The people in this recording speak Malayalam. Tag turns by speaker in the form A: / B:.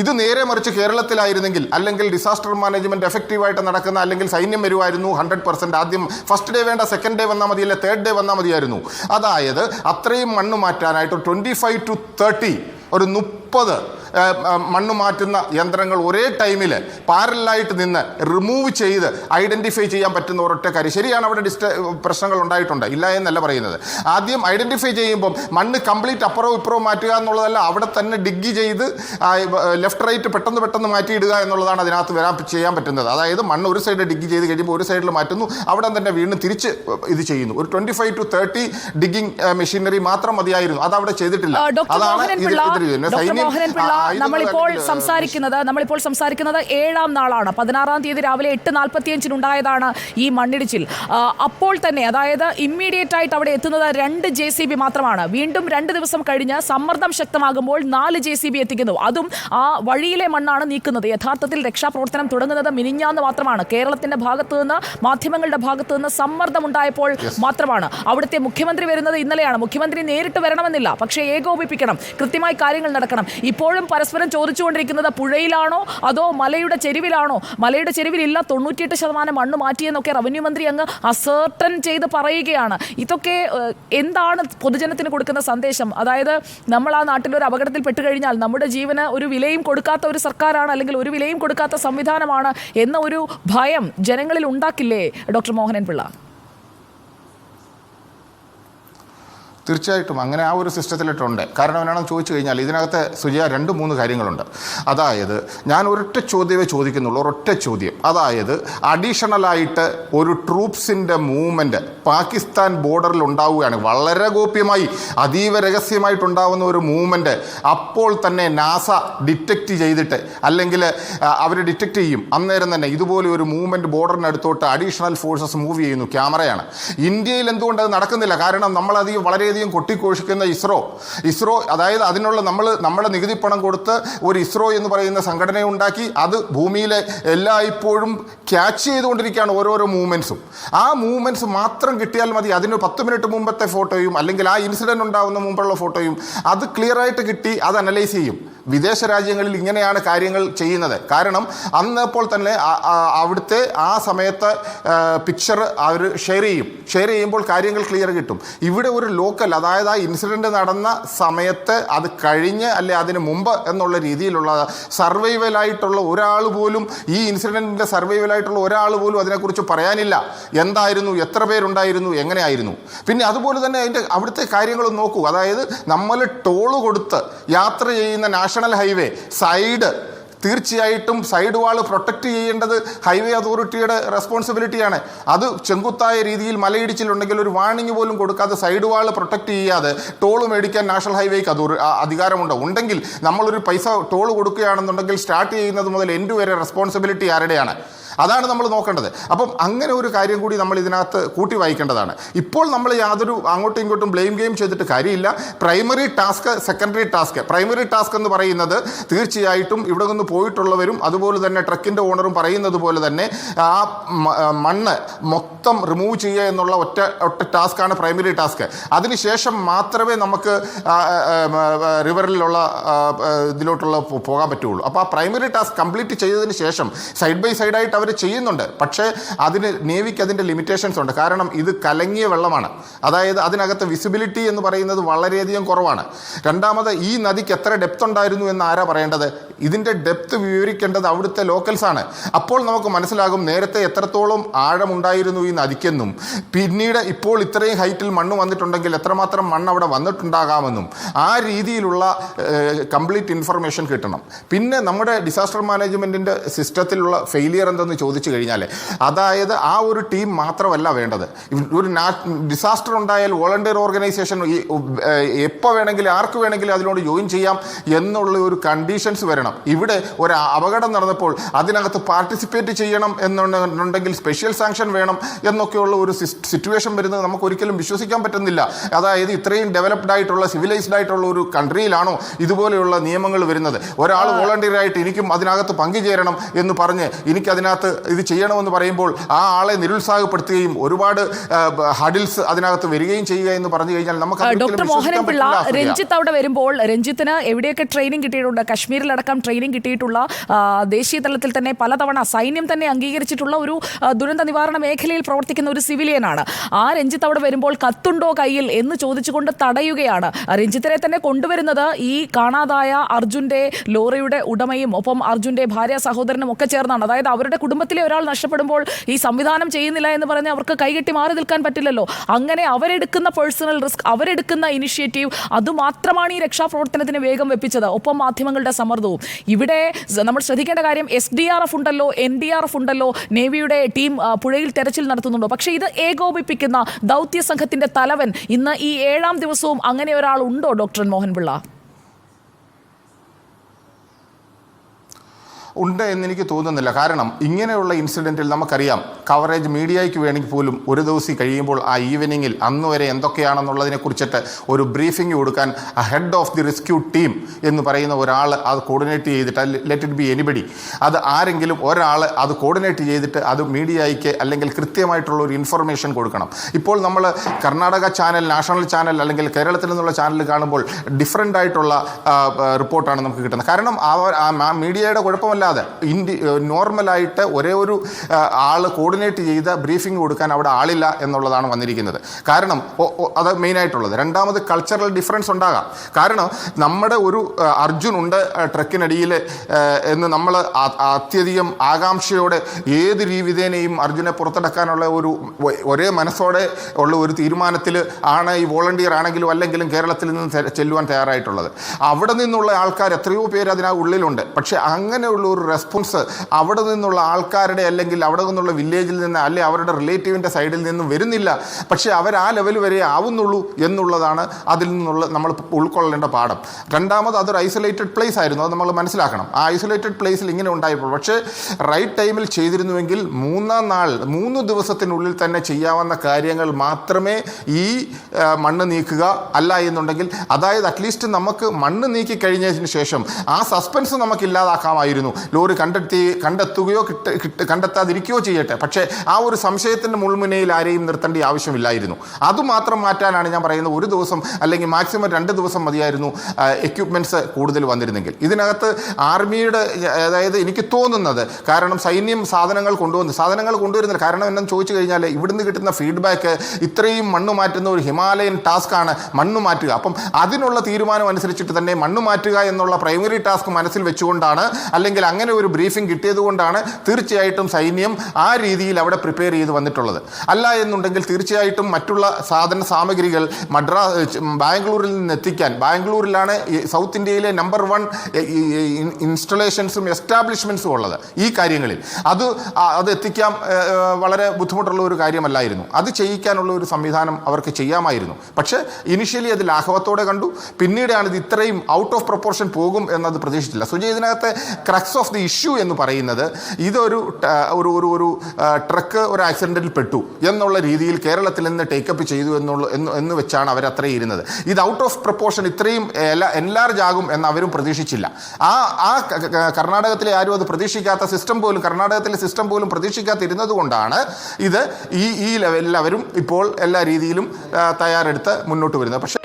A: ഇത് നേരെ മറിച്ച് കേരളത്തിലായിരുന്നെങ്കിൽ അല്ലെങ്കിൽ ഡിസാസ്റ്റർ മാനേജ്മെന്റ് എഫക്റ്റീവായിട്ട് നടക്കുന്ന അല്ലെങ്കിൽ സൈന്യം വരുമായിരുന്നു ഹൺഡ്രഡ് പെർസെന്റ് ആദ്യം ഫസ്റ്റ് ഡേ വേണ്ട സെക്കൻഡ് ഡേ വന്നാൽ മതി അല്ലെ തേർഡ് ഡേ വന്നാൽ മതിയായിരുന്നു. അതായത് അത്രയും മണ്ണ് മാറ്റാനായിട്ട് ട്വന്റി ഫൈവ് ടു തേർട്ടി ഒരു മുപ്പത് മണ്ണ് മാറ്റുന്ന യന്ത്രങ്ങൾ ഒരേ ടൈമിൽ പാരലായിട്ട് നിന്ന് റിമൂവ് ചെയ്ത് ഐഡന്റിഫൈ ചെയ്യാൻ പറ്റുന്ന ഒരൊറ്റ കാര്യം. ശരിയാണ് അവിടെ ഡിസ്റ്റ പ്രശ്നങ്ങൾ ഉണ്ടായിട്ടുണ്ട്. ഇല്ല എന്നല്ല പറയുന്നത്. ആദ്യം ഐഡന്റിഫൈ ചെയ്യുമ്പം മണ്ണ് കംപ്ലീറ്റ് അപ്പുറവും ഇപ്പുറവും മാറ്റുക എന്നുള്ളതല്ല അവിടെ തന്നെ ഡിഗ് ചെയ്ത് ലെഫ്റ്റ് റൈറ്റ് പെട്ടെന്ന് പെട്ടെന്ന് മാറ്റിയിടുക എന്നുള്ളതാണ് അതിനകത്ത് വരാൻ ചെയ്യാൻ പറ്റുന്നത്. അതായത് മണ്ണ് ഒരു സൈഡ് ഡിഗ് ചെയ്ത് കഴിയുമ്പോൾ ഒരു സൈഡിൽ മാറ്റുന്നു അവിടെ തന്നെ വീണ്ടും തിരിച്ച് ഇത് ചെയ്യുന്നു. ഒരു twenty five to thirty digging machinery മാത്രം മതിയായിരുന്നു. അത് അവിടെ ചെയ്തിട്ടില്ല
B: അതാണ് ഇതിൽ മോഹനൻ നമ്മളിപ്പോൾ സംസാരിക്കുന്നത് നമ്മളിപ്പോൾ സംസാരിക്കുന്നത് ഏഴാം നാളാണ്. പതിനാറാം തീയതി രാവിലെ എട്ട് നാൽപ്പത്തിയഞ്ചിനുണ്ടായതാണ് ഈ മണ്ണിടിച്ചിൽ. അപ്പോൾ തന്നെ അതായത് ഇമ്മീഡിയറ്റ് ആയിട്ട് അവിടെ എത്തുന്നത് രണ്ട് ജെ സി ബി മാത്രമാണ്. വീണ്ടും രണ്ട് ദിവസം കഴിഞ്ഞ് സമ്മർദ്ദം ശക്തമാകുമ്പോൾ നാല് ജെ സി ബി എത്തിക്കുന്നു. അതും ആ വഴിയിലെ മണ്ണാണ് നീക്കുന്നത്. യഥാർത്ഥത്തിൽ രക്ഷാപ്രവർത്തനം തുടങ്ങുന്നത് മിനിഞ്ഞാന്ന് മാത്രമാണ്. കേരളത്തിന്റെ ഭാഗത്തു നിന്ന് മാധ്യമങ്ങളുടെ ഭാഗത്തു നിന്ന് സമ്മർദ്ദം ഉണ്ടായപ്പോൾ മാത്രമാണ്. അവിടുത്തെ മുഖ്യമന്ത്രി വരുന്നത് ഇന്നലെയാണ്. മുഖ്യമന്ത്രി നേരിട്ട് വരണമെന്നില്ല. പക്ഷേ ഏകോപിപ്പിക്കണം. കൃത്യമായി കാര്യങ്ങൾ നടക്കണം. ഇപ്പോഴും പരസ്പരം ചോദിച്ചുകൊണ്ടിരിക്കുന്നത് പുഴയിലാണോ അതോ മലയുടെ ചെരുവിലാണോ? മലയുടെ ചെരുവിലില്ല തൊണ്ണൂറ്റിയെട്ട് ശതമാനം മണ്ണ് മാറ്റിയെന്നൊക്കെ റവന്യൂ മന്ത്രി അങ്ങ് അസേർട്ടൻ ചെയ്ത് പറയുകയാണ്. ഇതൊക്കെ എന്താണ് പൊതുജനത്തിന് കൊടുക്കുന്ന സന്ദേശം? അതായത് നമ്മൾ ആ നാട്ടിൽ ഒരു അപകടത്തിൽ പെട്ട് കഴിഞ്ഞാൽ നമ്മുടെ ജീവന് ഒരു വിലയും കൊടുക്കാത്ത ഒരു സർക്കാരാണ് അല്ലെങ്കിൽ ഒരു വിലയും കൊടുക്കാത്ത സംവിധാനമാണ് എന്ന ഒരു ഭയം ജനങ്ങളിൽ ഉണ്ടാക്കില്ലേ? ഡോക്ടർ മോഹനൻ പിള്ള
A: തീർച്ചയായിട്ടും അങ്ങനെ ആ ഒരു സിസ്റ്റത്തിലിട്ടുണ്ട്. കാരണം എന്നാണെന്ന് ചോദിച്ചു കഴിഞ്ഞാൽ ഇതിനകത്ത് സുജയ രണ്ട് മൂന്ന് കാര്യങ്ങളുണ്ട്. അതായത് ഞാൻ ഒരൊറ്റ ചോദ്യമേ ചോദിക്കുന്നുള്ളൂ ഒരൊറ്റ ചോദ്യം. അതായത് അഡീഷണലായിട്ട് ഒരു ട്രൂപ്സിന്റെ മൂവ്മെന്റ് പാകിസ്ഥാൻ ബോർഡറിൽ ഉണ്ടാവുകയാണ്. വളരെ ഗോപ്യമായി അതീവ രഹസ്യമായിട്ടുണ്ടാവുന്ന ഒരു മൂവ്മെന്റ് അപ്പോൾ തന്നെ നാസ ഡിറ്റക്റ്റ് ചെയ്തിട്ട് അല്ലെങ്കിൽ അവർ ഡിറ്റക്റ്റ് ചെയ്യും. അന്നേരം തന്നെ ഇതുപോലെ ഒരു മൂവ്മെന്റ് ബോർഡറിനടുത്തോട്ട് അഡീഷണൽ ഫോഴ്സസ് മൂവ് ചെയ്യുന്നു ക്യാമറയാണ്. ഇന്ത്യയിൽ എന്തുകൊണ്ട് അത് നടക്കുന്നില്ല? കാരണം നമ്മളധികം വളരെയധികം കൊട്ടിഘോഷിക്കുന്ന ഇസ്രോ. ഇസ്രോ അതായത് അതിനുള്ള നമ്മൾ നമ്മുടെ നികുതി പണം കൊടുത്ത് ഒരു ഇസ്രോ എന്ന് പറയുന്ന സംഘടന ഉണ്ടാക്കി അത് ഭൂമിയിലെ എല്ലായ്പ്പോഴും ക്യാച്ച് ചെയ്തുകൊണ്ടിരിക്കുകയാണ് ഓരോരോ മൂവ്മെന്റ്സും ആ മൂവ്മെന്റ്സ് മാത്രം കിട്ടിയാൽ മതി. അതിന് പത്ത് മിനിറ്റ് മുമ്പത്തെ ഫോട്ടോയും അല്ലെങ്കിൽ ആ ഇൻസിഡന്റ് ഉണ്ടാകുന്ന മുമ്പുള്ള ഫോട്ടോയും അത് ക്ലിയറായിട്ട് കിട്ടി അത് അനലൈസ് ചെയ്യും. വിദേശ രാജ്യങ്ങളിൽ ഇങ്ങനെയാണ് കാര്യങ്ങൾ ചെയ്യുന്നത്. കാരണം അന്നപ്പോൾ തന്നെ അവിടുത്തെ ആ സമയത്ത് പിക്ചർ അവർ ഷെയർ ചെയ്യും. ഷെയർ ചെയ്യുമ്പോൾ കാര്യങ്ങൾ ക്ലിയർ കിട്ടും. ഇവിടെ ഒരു ലോക്കൽ അതായത് ആ ഇൻസിഡന്റ് നടന്ന സമയത്ത് അത് കഴിഞ്ഞ് അല്ലെ അതിന് മുമ്പ് എന്നുള്ള രീതിയിലുള്ള സർവൈവലായിട്ടുള്ള ഒരാൾ പോലും ഈ ഇൻസിഡന്റിന്റെ സർവൈവലായിട്ടുള്ള ഒരാൾ പോലും അതിനെക്കുറിച്ച് പറയാനില്ല. എന്തായിരുന്നു? എത്ര പേരുണ്ടായിരുന്നു? എങ്ങനെയായിരുന്നു? പിന്നെ അതുപോലെ തന്നെ അതിന്റെ അവിടുത്തെ കാര്യങ്ങൾ നോക്കൂ. അതായത് നമ്മൾ ടോൾ കൊടുത്ത് യാത്ര ചെയ്യുന്ന നാഷണൽ ഹൈവേ സൈഡ് തീർച്ചയായിട്ടും സൈഡ് വാൾ പ്രൊട്ടക്റ്റ് ചെയ്യേണ്ടത് ഹൈവേ അതോറിറ്റിയുടെ റെസ്പോൺസിബിലിറ്റിയാണ് അത് ചെങ്കുത്തായ രീതിയിൽ മലയിടിച്ചിലുണ്ടെങ്കിൽ ഒരു വാണിംഗ് പോലും കൊടുക്കാതെ സൈഡ് വാൾ പ്രൊട്ടക്റ്റ് ചെയ്യാതെ ടോൾ മേടിക്കാൻ നാഷണൽ ഹൈവേക്ക് അതോ അധികാരമുണ്ട്. ഉണ്ടെങ്കിൽ നമ്മളൊരു പൈസ ടോൾ കൊടുക്കുകയാണെന്നുണ്ടെങ്കിൽ സ്റ്റാർട്ട് ചെയ്യുന്നത് മുതൽ എൻഡ് വരെ റെസ്പോൺസിബിലിറ്റി ആരുടെയാണ്? അതാണ് നമ്മൾ നോക്കേണ്ടത്. അപ്പം അങ്ങനെ ഒരു കാര്യം കൂടി നമ്മൾ ഇതിനകത്ത് കൂട്ടി വായിക്കേണ്ടതാണ്. ഇപ്പോൾ നമ്മൾ യാതൊരു അങ്ങോട്ടും ഇങ്ങോട്ടും ബ്ലെയിം ഗെയിം ചെയ്തിട്ട് കാര്യമില്ല. Primary task secondary task primary task എന്ന് പറയുന്നത് തീർച്ചയായിട്ടും ഇവിടെ നിന്ന് പോയിട്ടുള്ളവരും അതുപോലെ തന്നെ ട്രക്കിന്റെ ഓണറും പറയുന്നത് പോലെ തന്നെ ആ മണ്ണ് മൊത്തം റിമൂവ് ചെയ്യുക എന്നുള്ള ഒറ്റ ഒറ്റ ടാസ്ക്കാണ് പ്രൈമറി ടാസ്ക് അതിനുശേഷം മാത്രമേ നമുക്ക് റിവറിലുള്ള ഇതിലോട്ടുള്ള പോകാൻ പറ്റുള്ളൂ. അപ്പോൾ ആ പ്രൈമറി ടാസ്ക് കംപ്ലീറ്റ് ചെയ്തതിന് ശേഷം സൈഡ് ബൈ സൈഡായിട്ട് അവർ ചെയ്യുന്നുണ്ട്. പക്ഷേ അതിന് നേവിക്ക് അതിന്റെ ലിമിറ്റേഷൻസ് ഉണ്ട്. കാരണം ഇത് കലങ്ങിയ വെള്ളമാണ്. അതായത് അതിനകത്ത് വിസിബിലിറ്റി എന്ന് പറയുന്നത് വളരെയധികം കുറവാണ്. രണ്ടാമത് ഈ നദിക്ക് എത്ര ഡെപ്ത് ഉണ്ടായിരുന്നു എന്ന് ആരാ പറയേണ്ടത്? ഇതിന്റെ ഡെപ്ത് വിവരിക്കേണ്ടത് അവിടുത്തെ ലോക്കൽസാണ് അപ്പോൾ നമുക്ക് മനസ്സിലാകും നേരത്തെ എത്രത്തോളം ആഴമുണ്ടായിരുന്നു ഈ നദിക്കെന്നും പിന്നീട് ഇപ്പോൾ ഇത്രയും ഹൈറ്റിൽ മണ്ണ് വന്നിട്ടുണ്ടെങ്കിൽ എത്രമാത്രം മണ്ണ് അവിടെ വന്നിട്ടുണ്ടാകാമെന്നും ആ രീതിയിലുള്ള കംപ്ലീറ്റ് ഇൻഫർമേഷൻ കിട്ടണം. പിന്നെ നമ്മുടെ ഡിസാസ്റ്റർ മാനേജ്മെന്റിന്റെ സിസ്റ്റത്തിലുള്ള ഫെയിലിയർ എന്തെന്ന് ചോദിച്ചു കഴിഞ്ഞാൽ അതായത് ആ ഒരു ടീം മാത്രമല്ല വേണ്ടത്. ഒരു ഡിസാസ്റ്റർ ഉണ്ടായാൽ വോളണ്ടിയർ ഓർഗനൈസേഷൻ എപ്പോൾ വേണമെങ്കിലും ആർക്ക് വേണമെങ്കിലും അതിനോട് ജോയിൻ ചെയ്യാം എന്നുള്ള ഒരു കണ്ടീഷൻസ് വരണം. ഇവിടെ ഒരു അപകടം നടന്നപ്പോൾ അതിനകത്ത് പാർട്ടിസിപ്പേറ്റ് ചെയ്യണം എന്നുണ്ടെങ്കിൽ സ്പെഷ്യൽ സാങ്ഷൻ വേണം എന്നൊക്കെയുള്ള ഒരു സിറ്റുവേഷൻ വരുന്നത് നമുക്ക് ഒരിക്കലും വിശ്വസിക്കാൻ പറ്റുന്നില്ല. അതായത് ഇത്രയും ഡെവലപ്ഡ് ആയിട്ടുള്ള സിവിലൈസ്ഡ് ആയിട്ടുള്ള ഒരു കൺട്രിയിലാണോ ഇതുപോലെയുള്ള നിയമങ്ങൾ വരുന്നത്? ഒരാൾ വോളണ്ടിയർ ആയിട്ട് എനിക്കും അതിനകത്ത് പങ്കുചേരണം എന്ന് പറഞ്ഞ് എനിക്ക് അതിനകത്ത് ഇത് ചെയ്യണമെന്ന് പറയുമ്പോൾ ആ ആളെ നിരുത്സാഹപ്പെടുത്തുകയും ഒരുപാട് ഹഡിൽസ് അതിനകത്ത് വരികയും ചെയ്യുക എന്ന് പറഞ്ഞു കഴിഞ്ഞാൽ നമുക്ക്
B: ഡോക്ടർ മോഹനൻ പിള്ള രഞ്ജിത്ത് അവിടെ വരുമ്പോൾ രഞ്ജിത്തിന് എവിടെയൊക്കെ ട്രെയിനിങ് കിട്ടിയിട്ടുണ്ട്? കശ്മീരിലടക്കം നമുക്കറിയാം ട്രെയിനിങ് കിട്ടിയിട്ടുള്ള ദേശീയ തലത്തിൽ തന്നെ പലതവണ സൈന്യം തന്നെ അംഗീകരിച്ചിട്ടുള്ള ഒരു ദുരന്ത നിവാരണ മേഖലയിൽ പ്രവർത്തിക്കുന്ന ഒരു സിവിലിയനാണ്. ആ രഞ്ജിത്ത് അവിടെ വരുമ്പോൾ കത്തുണ്ടോ കയ്യിൽ എന്ന് ചോദിച്ചുകൊണ്ട് തടയുകയാണ്. രഞ്ജിത്തിനെ തന്നെ കൊണ്ടുവരുന്നത് ഈ കാണാതായ അർജുന്റെ ലോറിയുടെ ഉടമയും ഒപ്പം അർജുന്റെ ഭാര്യ സഹോദരനും ഒക്കെ ചേർന്നാണ്. അതായത് അവരുടെ കുടുംബത്തിലെ ഒരാൾ നഷ്ടപ്പെടുമ്പോൾ ഈ സംവിധാനം ചെയ്യുന്നില്ല എന്ന് പറഞ്ഞ് അവർക്ക് കൈകെട്ടി മാറി നിൽക്കാൻ പറ്റില്ലല്ലോ. അങ്ങനെ അവരെടുക്കുന്ന പേഴ്സണൽ റിസ്ക് അവരെടുക്കുന്ന ഇനിഷ്യേറ്റീവ് അതുമാത്രമാണ് ഈ രക്ഷാപ്രവർത്തനത്തിന് വേഗം വെപ്പിച്ചത്. ഒപ്പം മാധ്യമങ്ങളുടെ സമ്മർദ്ദവും. ഇവിടെ നമ്മൾ ശ്രദ്ധിക്കേണ്ട കാര്യം എസ് ഡി ആർ എഫ് ഉണ്ടല്ലോ എൻ ഡി ആർ എഫ് ഉണ്ടല്ലോ നേവിയുടെ ടീം പുഴയിൽ തെരച്ചിൽ നടത്തുന്നുണ്ടോ. പക്ഷേ ഇത് ഏകോപിപ്പിക്കുന്ന ദൗത്യ സംഘത്തിന്റെ തലവൻ ഇന്ന് ഈ ഏഴാം ദിവസവും അങ്ങനെ ഒരാൾ ഉണ്ടോ ഡോക്ടർ മോഹൻപിള്ള?
A: ഉണ്ട് എന്നെനിക്ക് തോന്നുന്നില്ല. കാരണം ഇങ്ങനെയുള്ള ഇൻസിഡന്റിൽ നമുക്കറിയാം കവറേജ് മീഡിയയ്ക്ക് വേണമെങ്കിൽ പോലും ഒരു ദിവസം കഴിയുമ്പോൾ ആ ഈവനിങ്ങിൽ അന്ന് വരെ എന്തൊക്കെയാണെന്നുള്ളതിനെ കുറിച്ചിട്ട് ഒരു ബ്രീഫിംഗ് കൊടുക്കാൻ head of the rescue team എന്ന് പറയുന്ന ഒരാൾ അത് കോർഡിനേറ്റ് ചെയ്തിട്ട് ലെറ്റ് ഇറ്റ് ബി എനിബഡി അത് ആരെങ്കിലും ഒരാൾ അത് കോർഡിനേറ്റ് ചെയ്തിട്ട് അത് മീഡിയയ്ക്ക് അല്ലെങ്കിൽ കൃത്യമായിട്ടുള്ള ഒരു ഇൻഫർമേഷൻ കൊടുക്കണം. ഇപ്പോൾ നമ്മൾ കർണാടക ചാനൽ നാഷണൽ ചാനൽ അല്ലെങ്കിൽ കേരളത്തിൽ നിന്നുള്ള ചാനൽ കാണുമ്പോൾ ഡിഫറെന്റ് ആയിട്ടുള്ള റിപ്പോർട്ടാണ് നമുക്ക് കിട്ടുന്നത്. കാരണം ആ മീഡിയയുടെ കുഴപ്പമല്ലാതെ ഇന്ത്യ നോർമലായിട്ട് ഒരേ ഒരു ആൾ കോർഡിനേറ്റ് ചെയ്ത് ബ്രീഫിംഗ് കൊടുക്കാൻ അവിടെ ആളില്ല എന്നുള്ളതാണ് വന്നിരിക്കുന്നത്. കാരണം അത് മെയിനായിട്ടുള്ളത്. രണ്ടാമത് കൾച്ചറൽ ഡിഫറൻസ് ഉണ്ടാകാം. കാരണം നമ്മുടെ ഒരു അർജുൻ ഉണ്ട് ട്രക്കിനടിയിൽ എന്ന് നമ്മൾ അത്യധികം ആകാംക്ഷയോടെ ഏത് രീതിനേയും അർജുനെ പുറത്തെടുക്കാനുള്ള ഒരു ഒരേ മനസ്സോടെ ഉള്ള ഒരു തീരുമാനത്തിൽ ആണ് ഈ വോളണ്ടിയർ ആണെങ്കിലും അല്ലെങ്കിലും കേരളത്തിൽ നിന്ന് ചെല്ലുവാൻ തയ്യാറായിട്ടുള്ളത്. അവിടെ നിന്നുള്ള ആൾക്കാർ എത്രയോ പേര് അതിനാ ഉള്ളിലുണ്ട്. പക്ഷേ അങ്ങനെയുള്ള ഒരു റെസ്പോൺസ് അവിടെ നിന്നുള്ള ആൾക്കാരുടെ അല്ലെങ്കിൽ അവിടെ നിന്നുള്ള വില്ലേജിൽ നിന്ന് അല്ലെ അവരുടെ റിലേറ്റീവിന്റെ സൈഡിൽ നിന്നും വരുന്നില്ല. പക്ഷേ അവർ ആ ലെവൽ വരെ ആവുന്നുള്ളൂ എന്നുള്ളതാണ് അതിൽ നിന്നുള്ള നമ്മൾ ഉൾക്കൊള്ളേണ്ട പാഠം. രണ്ടാമത് അതൊരു ഐസൊലേറ്റഡ് പ്ലേസ് ആയിരുന്നു. അത് നമ്മൾ മനസ്സിലാക്കണം. ആ ഐസൊലേറ്റഡ് പ്ലേസിൽ ഇങ്ങനെ ഉണ്ടായപ്പോൾ. പക്ഷേ റൈറ്റ് ടൈമിൽ ചെയ്തിരുന്നുവെങ്കിൽ മൂന്നാം നാൾ മൂന്ന് ദിവസത്തിനുള്ളിൽ തന്നെ ചെയ്യാവുന്ന കാര്യങ്ങൾ മാത്രമേ ഈ മണ്ണ് നീക്കുക അല്ല എന്നുണ്ടെങ്കിൽ അതായത് അറ്റ്ലീസ്റ്റ് നമുക്ക് മണ്ണ് നീക്കി കഴിഞ്ഞതിന് ശേഷം ആ സസ്പെൻസ് നമുക്ക് ഇല്ലാതാക്കാമായിരുന്നു ലോറി കണ്ടെത്തി കണ്ടെത്തുകയോ കിട്ട കണ്ടെത്താതിരിക്കുകയോ ചെയ്യട്ടെ. പക്ഷേ ആ ഒരു സംശയത്തിന്റെ മുൾമുനയിൽ ആരെയും നിർത്തേണ്ട ആവശ്യമില്ലായിരുന്നു. അതുമാത്രം മാറ്റാനാണ് ഞാൻ പറയുന്നത്. ഒരു ദിവസം അല്ലെങ്കിൽ മാക്സിമം രണ്ട് ദിവസം മതിയായിരുന്നു എക്യുപ്മെന്റ്സ് കൂടുതൽ വന്നിരുന്നെങ്കിൽ. ഇതിനകത്ത് ആർമിയുടെ അതായത് എനിക്ക് തോന്നുന്നത് കാരണം സൈന്യം സാധനങ്ങൾ കൊണ്ടുവന്നു സാധനങ്ങൾ കൊണ്ടുവരുന്നില്ല. കാരണം എന്നു ചോദിച്ചു കഴിഞ്ഞാൽ ഇവിടുന്ന് കിട്ടുന്ന ഫീഡ്ബാക്ക് ഇത്രയും മണ്ണ് മാറ്റുന്ന ഒരു ഹിമാലയൻ ടാസ്ക്കാണ് മണ്ണ് മാറ്റുക. അപ്പം അതിനുള്ള തീരുമാനം അനുസരിച്ചിട്ട് തന്നെ മണ്ണ് മാറ്റുക എന്നുള്ള പ്രൈമറി ടാസ്ക് മനസ്സിൽ വെച്ചുകൊണ്ടാണ് അല്ലെങ്കിൽ അങ്ങനെ ഒരു ബ്രീഫിംഗ് കിട്ടിയത് കൊണ്ടാണ് തീർച്ചയായിട്ടും സൈന്യം ആ രീതിയിൽ അവിടെ പ്രിപ്പയർ ചെയ്ത് വന്നിട്ടുള്ളത്. അല്ല എന്നുണ്ടെങ്കിൽ തീർച്ചയായിട്ടും മറ്റുള്ള സാധന സാമഗ്രികൾ മദ്രാ ബാംഗ്ലൂരിൽ നിന്ന് എത്തിക്കാൻ ബാംഗ്ലൂരിലാണ് സൗത്ത് ഇന്ത്യയിലെ നമ്പർ വൺ ഇൻസ്റ്റലേഷൻസും എസ്റ്റാബ്ലിഷ്മെൻസും ഉള്ളത് ഈ കാര്യങ്ങളിൽ. അത് അത് എത്തിക്കാൻ വളരെ ബുദ്ധിമുട്ടുള്ള ഒരു കാര്യമല്ലായിരുന്നു. അത് ചെയ്യിക്കാനുള്ള ഒരു സംവിധാനം അവർക്ക് ചെയ്യാമായിരുന്നു. പക്ഷേ ഇനിഷ്യലി അത് ലാഘവത്തോടെ കണ്ടു. പിന്നീടാണ് ഇത് ഇത്രയും ഔട്ട് ഓഫ് പ്രൊപ്പോർഷൻ പോകും എന്നത് പ്രതീക്ഷിച്ചില്ല. സുജയ് ഇതിനകത്ത് ക്രക്സ് ഓഫ് ദി ഇഷ്യൂ എന്ന് പറയുന്നത് ഇതൊരു ഒരു ഒരു ഒരു ട്രക്ക് ഒരു ആക്സിഡന്റിൽ പെട്ടു എന്നുള്ള രീതിയിൽ കേരളത്തിൽ നിന്ന് ടേക്കപ്പ് ചെയ്തു എന്നുള്ള എന്ന് എന്ന് വെച്ചാണ് അവർ അത്രയും ഇരുന്നത്. ഇത് ഔട്ട് ഓഫ് പ്രൊപ്പോർഷൻ ഇത്രയും എൻലാർജ് ആകും എന്ന് അവരും പ്രതീക്ഷിച്ചില്ല. ആ ആ കർണാടകത്തിലെ ആരും അത് പ്രതീക്ഷിക്കാത്ത സിസ്റ്റം പോലും കർണാടകത്തിലെ സിസ്റ്റം പോലും പ്രതീക്ഷിക്കാത്തിരുന്നത് കൊണ്ടാണ് ഇത് ഈ ഈ ലെവലിൽ അവരും ഇപ്പോൾ എല്ലാ രീതിയിലും തയ്യാറെടുത്ത് മുന്നോട്ട് വരുന്നത്. പക്ഷേ